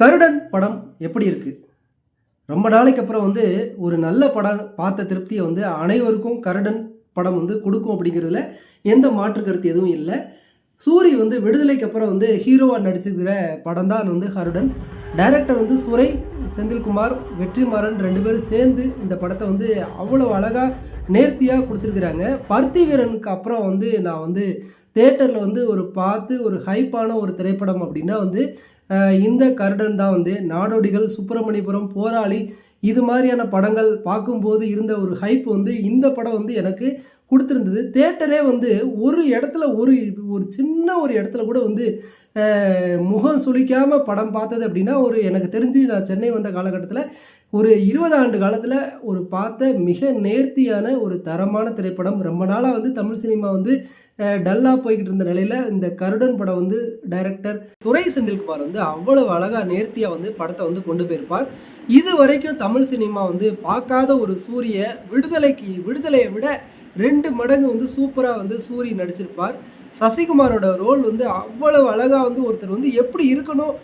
கருடன் படம் எப்படி இருக்குது ரொம்ப நாளைக்கு அப்புறம் வந்து ஒரு நல்ல படம் பார்த்த திருப்தியை வந்து அனைவருக்கும் கருடன் படம் வந்து கொடுக்கும் அப்படிங்கிறதுல எந்த மாற்று கருத்து எதுவும் இல்லை. சூரி வந்து விடுதலைக்கு அப்புறம் வந்து ஹீரோவாக நடிச்சிருக்கிற படம் தான் வந்து கருடன். டைரக்டர் வந்து சுரை செந்தில்குமார் வெற்றிமாறன் ரெண்டு பேரும் சேர்ந்து இந்த படத்தை வந்து அவ்வளோ அழகாக நேர்த்தியாக கொடுத்துருக்குறாங்க. பருத்தி வீரனுக்கு அப்புறம் வந்து நான் வந்து தேட்டரில் வந்து ஒரு பார்த்து ஒரு ஹைப்பான ஒரு திரைப்படம் அப்படின்னா வந்து இந்த கருடன் தான் வந்து நாடோடிகள் சுப்பிரமணியபுரம் போராளி. இது மாதிரியான படங்கள் பார்க்கும்போது இருந்த ஒரு ஹைப் வந்து இந்த படம் வந்து எனக்கு கொடுத்துருந்தது. தேட்டரே வந்து ஒரு இடத்துல ஒரு ஒரு சின்ன ஒரு இடத்துல கூட வந்து முகம் சுளிக்காமல் படம் பார்த்தது அப்படின்னா ஒரு எனக்கு தெரிஞ்சு நான் சென்னை வந்த காலகட்டத்தில் ஒரு இருபது ஆண்டு காலத்தில் ஒரு பார்த்த மிக நேர்த்தியான ஒரு தரமான திரைப்படம். ரொம்ப நாளாக வந்து தமிழ் சினிமா வந்து டல்லாக போய்கிட்டு இருந்த நிலையில் இந்த கருடன் படம் வந்து டைரக்டர் துரை செந்தில்குமார் வந்து அவ்வளவு அழகாக நேர்த்தியாக வந்து படத்தை வந்து கொண்டு போயிருப்பார். இது வரைக்கும் தமிழ் சினிமா வந்து பார்க்காத ஒரு சூரிய விடுதலைக்கு விடுதலையை விட ரெண்டு மடங்கு வந்து சூப்பராக வந்து சூரி நடிச்சிருப்பார். சசிகுமாரோட ரோல் வந்து அவ்வளவு அழகாக வந்து ஒருத்தர் வந்து எப்படி இருக்கணும்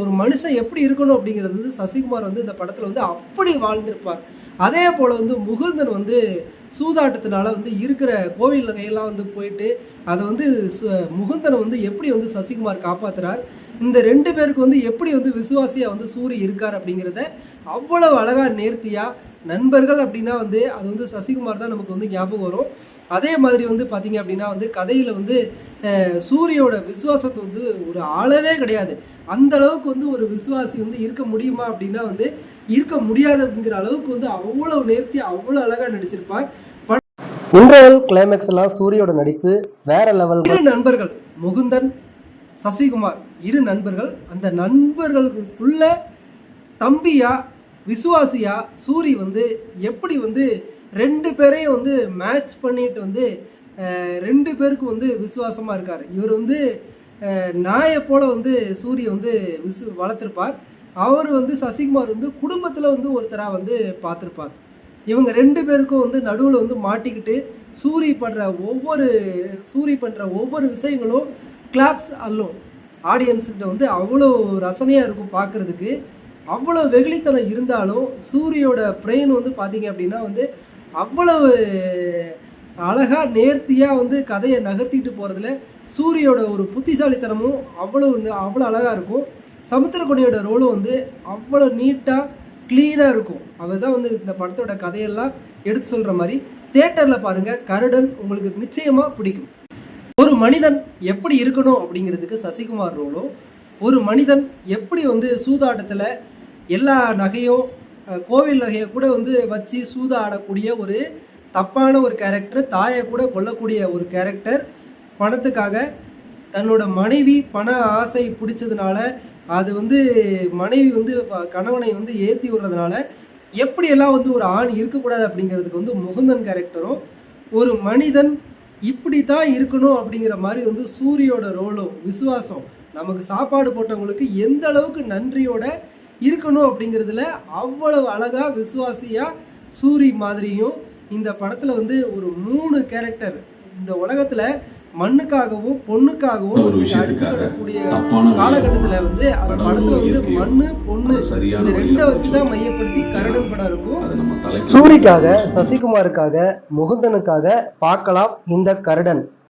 ஒரு மனுஷன் எப்படி இருக்கணும் அப்படிங்கிறது வந்து சசிகுமார் வந்து இந்த படத்தில் வந்து அப்படி வாழ்ந்திருப்பார். அதே போல் வந்து முகுந்தன் வந்து சூதாட்டத்தினால வந்து இருக்கிற கோவில் நகையெல்லாம் வந்து போயிட்டு அதை வந்து சு- முகுந்தனை வந்து எப்படி வந்து சசிகுமார் காப்பாற்றுறார் இந்த ரெண்டு பேருக்கு வந்து எப்படி வந்து விசுவாசியாக வந்து சூரி இருக்கார் அப்படிங்கிறத அவ்வளவு அழகாக நேர்த்தியாக நண்பர்கள் அப்படின்னா வந்து அது வந்து சசிகுமார் தான் நமக்கு வந்து ஞாபகம் வரும். அதே மாதிரி வந்து பார்த்தீங்க அப்படின்னா வந்து கதையில் வந்து சூரியோட விசுவாசத்தை வந்து ஒரு ஆளவே கிடையாது. அந்த அளவுக்கு வந்து ஒரு விசுவாசி வந்து இருக்க முடியுமா அப்படின்னா வந்து இருக்க முடியாது அப்படிங்கிற அளவுக்கு வந்து அவ்வளவு நேர்த்தி அவ்வளோ அழகாக நடிச்சிருப்பார். இன்டர்வல் கிளைமேக்ஸ் எல்லாம் சூரியோட நடிப்பு வேற லெவல் இரு நண்பர்கள் முகுந்தன் சசிகுமார் இரு நண்பர்கள் அந்த நண்பர்களுக்குள்ள தம்பியா விசுவாசியா சூரி வந்து எப்படி வந்து ரெண்டு பேரையும் வந்து மேட்ச் பண்ணிட்டு வந்து ரெண்டு பேருக்கும் வந்து விசுவாசமாக இருக்கார். இவர் வந்து நாயை போல் வந்து சூரிய வந்து விசு வளர்த்துருப்பார். அவர் வந்து சசிகுமார் வந்து குடும்பத்தில் வந்து ஒருத்தராக வந்து பார்த்துருப்பார். இவங்க ரெண்டு பேருக்கும் வந்து நடுவில் வந்து மாட்டிக்கிட்டு சூரி பண்ணுற ஒவ்வொரு சூரி பண்ணுற ஒவ்வொரு விஷயங்களும் கிளாப்ஸ் அல்லும் ஆடியன்ஸுக்கிட்ட வந்து அவ்வளோ ரசனையாக இருக்கும் பார்க்குறதுக்கு. அவ்வளோ வெகுளித்தனம் இருந்தாலும் சூரியோட பிரெயின் வந்து பார்த்தீங்க அப்படின்னா வந்து அவ்வளவு அழகாக நேர்த்தியாக வந்து கதையை நகர்த்திட்டு போகிறதுல சூரியோட ஒரு புத்திசாலித்தனமும் அவ்வளோ அவ்வளோ அழகாக இருக்கும். சமுத்திரக்கொடியோட ரோலும் வந்து அவ்வளோ நீட்டாக க்ளீனாக இருக்கும். அவர் தான் வந்து இந்த படத்தோட கதையெல்லாம் எடுத்து சொல்கிற மாதிரி. தேட்டரில் பாருங்கள் கருடன் உங்களுக்கு நிச்சயமாக பிடிக்கும். ஒரு மனிதன் எப்படி இருக்கணும் அப்படிங்கிறதுக்கு சசிகுமார் ரோலும் ஒரு மனிதன் எப்படி வந்து சூதாட்டத்தில் எல்லா நகையும் கோவில் நகையை கூட வந்து வச்சு சூதாடக்கூடிய ஒரு தப்பான ஒரு கேரக்டர் தாயை கூட கொல்லக்கூடிய ஒரு கேரக்டர் பணத்துக்காக தன்னோட மனைவி பண ஆசை பிடிச்சதுனால அது வந்து மனைவி வந்து கணவனை வந்து ஏற்றி விடுறதுனால எப்படியெல்லாம் வந்து ஒரு ஆண் இருக்கக்கூடாது அப்படிங்கிறதுக்கு வந்து முகுந்தன் கேரக்டரும் ஒரு மனிதன் இப்படி தான் இருக்கணும் அப்படிங்கிற மாதிரி வந்து சூரியோட ரோலும் விசுவாசம் நமக்கு சாப்பாடு போட்டவங்களுக்கு எந்த அளவுக்கு நன்றியோட இருக்கணும் அப்படிங்கிறதுல அவ்வளவு அழகா விசுவாசியா சூரி மாதிரியும் இந்த படத்துல வந்து ஒரு மூணு கேரக்டர் இந்த உலகத்துல மண்ணுக்காகவும் பொண்ணுக்காகவும் ஒரு நீங்க அடிச்சு விஷயத்துக்காக கிடக்கூடிய தப்பான வழியில காலகட்டத்துல வந்து அந்த படத்துல வந்து மண்ணு பொண்ணு இந்த ரெண்டை வச்சுதான் போச்சு. மையப்படுத்தி கரடன் படம் இருக்கும் சூரிக்காக சசிகுமாருக்காக முகுந்தனுக்காக பார்க்கலாம் இந்த கருடன்